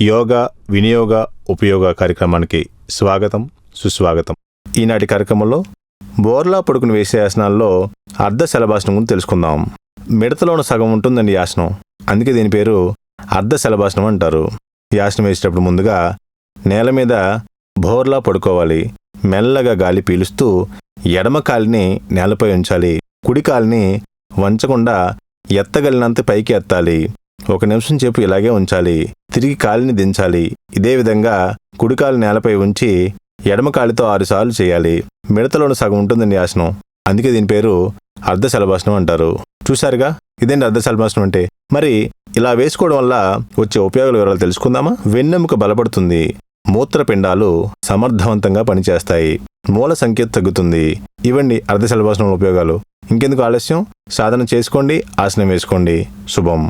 యోగా వినియోగ ఉపయోగ కార్యక్రమానికి స్వాగతం సుస్వాగతం. ఈనాటి కార్యక్రమంలో బోర్లా పడుకుని వేసే ఆసనాల్లో అర్ధ శలభాసనం గురించి తెలుసుకుందాం. మిడతలోన సగం ఉంటుందండి ఆసనం. అందుకే దీని పేరు అర్ధ శలభాసనం అంటారు. ఈ ఆసనం వేసేటప్పుడు ముందుగా నేల మీద బోర్లా పడుకోవాలి. మెల్లగా గాలి పీలుస్తూ ఎడమ కాలిని నేలపై ఉంచాలి. కుడి కాలిని వంచకుండా ఎత్తగలినంత పైకి ఎత్తాలి. ఒక నిమిషం సేపు ఇలాగే ఉంచాలి. తిరిగి కాలిని దించాలి. ఇదే విధంగా కుడికాలు నేలపై ఉంచి ఎడమ కాలితో ఆరుసార్లు చేయాలి. మిడతలోని సగం ఉంటుందండి ఆసనం అందుకే దీని పేరు అర్ధ శలభాసనం అంటారు. చూశారుగా? ఇదేంటి అర్ధ శలభాసనం అంటే? మరి ఇలా వేసుకోవడం వల్ల వచ్చే ఉపయోగాల వివరాలు తెలుసుకుందామా? వెన్నెముక బలపడుతుంది. మూత్రపిండాలు సమర్థవంతంగా పనిచేస్తాయి. మూల సంఖ్య తగ్గుతుంది. ఇవ్వండి అర్ధ శలభాసనం ఉపయోగాలు. ఇంకెందుకు ఆలస్యం? సాధన చేసుకోండి ఆసనం వేసుకోండి. శుభం.